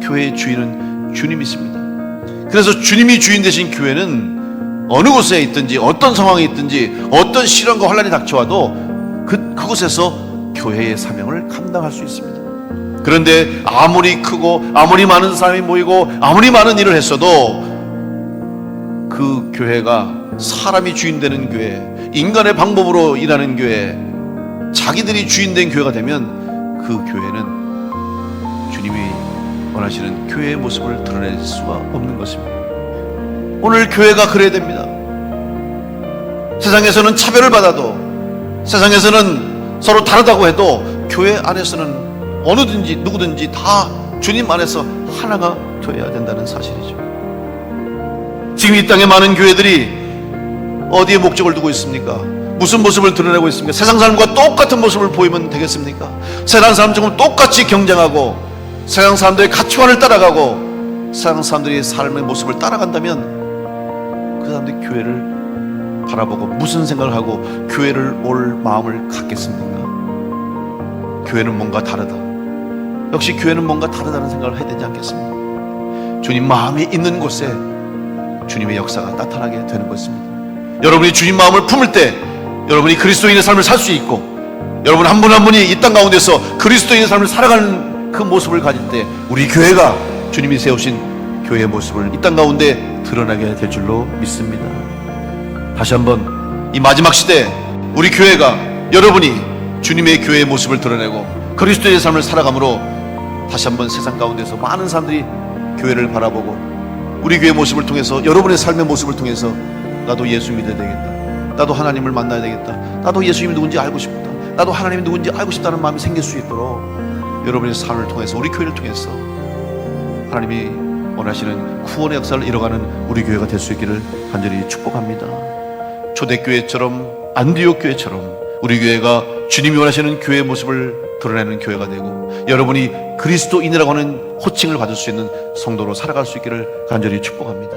교회의 주인은 주님이십니다. 그래서 주님이 주인 되신 교회는 어느 곳에 있든지 어떤 상황에 있든지 어떤 시련과 환란이 닥쳐와도 그 그곳에서 교회의 사명을 감당할 수 있습니다. 그런데 아무리 크고 아무리 많은 사람이 모이고 아무리 많은 일을 했어도 그 교회가 사람이 주인 되는 교회, 인간의 방법으로 일하는 교회, 자기들이 주인 된 교회가 되면 그 교회는 주님이 원하시는 교회의 모습을 드러낼 수가 없는 것입니다. 오늘 교회가 그래야 됩니다. 세상에서는 차별을 받아도 세상에서는 서로 다르다고 해도 교회 안에서는 어느든지 누구든지 다 주님 안에서 하나가 되어야 된다는 사실이죠. 지금 이 땅에 많은 교회들이 어디에 목적을 두고 있습니까? 무슨 모습을 드러내고 있습니까? 세상 사람과 똑같은 모습을 보이면 되겠습니까? 세상 사람처럼 똑같이 경쟁하고 세상 사람들의 가치관을 따라가고 세상 사람들의 삶의 모습을 따라간다면 그 사람들이 교회를 바라보고 무슨 생각을 하고 교회를 올 마음을 갖겠습니까? 교회는 뭔가 다르다. 역시 교회는 뭔가 다르다는 생각을 해야 되지 않겠습니까? 주님 마음이 있는 곳에 주님의 역사가 나타나게 되는 것입니다. 여러분이 주님 마음을 품을 때 여러분이 그리스도인의 삶을 살 수 있고 여러분 한 분한 분이 이 땅 가운데서 그리스도인의 삶을 살아가는 그 모습을 가질 때 우리 교회가 주님이 세우신 교회의 모습을 이 땅 가운데 드러나게 될 줄로 믿습니다. 다시 한번 이 마지막 시대 우리 교회가 여러분이 주님의 교회의 모습을 드러내고 그리스도의 삶을 살아감으로 다시 한번 세상 가운데서 많은 사람들이 교회를 바라보고 우리 교회 모습을 통해서 여러분의 삶의 모습을 통해서 나도 예수 믿어야 되겠다. 나도 하나님을 만나야 되겠다. 나도 예수님이 누군지 알고 싶다. 나도 하나님이 누군지 알고 싶다는 마음이 생길 수 있도록 여러분의 삶을 통해서 우리 교회를 통해서 하나님이 원하시는 구원의 역사를 이뤄가는 우리 교회가 될 수 있기를 간절히 축복합니다. 초대교회처럼 안디옥 교회처럼 우리 교회가 주님이 원하시는 교회의 모습을 드러내는 교회가 되고 여러분이 그리스도인이라고 하는 호칭을 받을 수 있는 성도로 살아갈 수 있기를 간절히 축복합니다.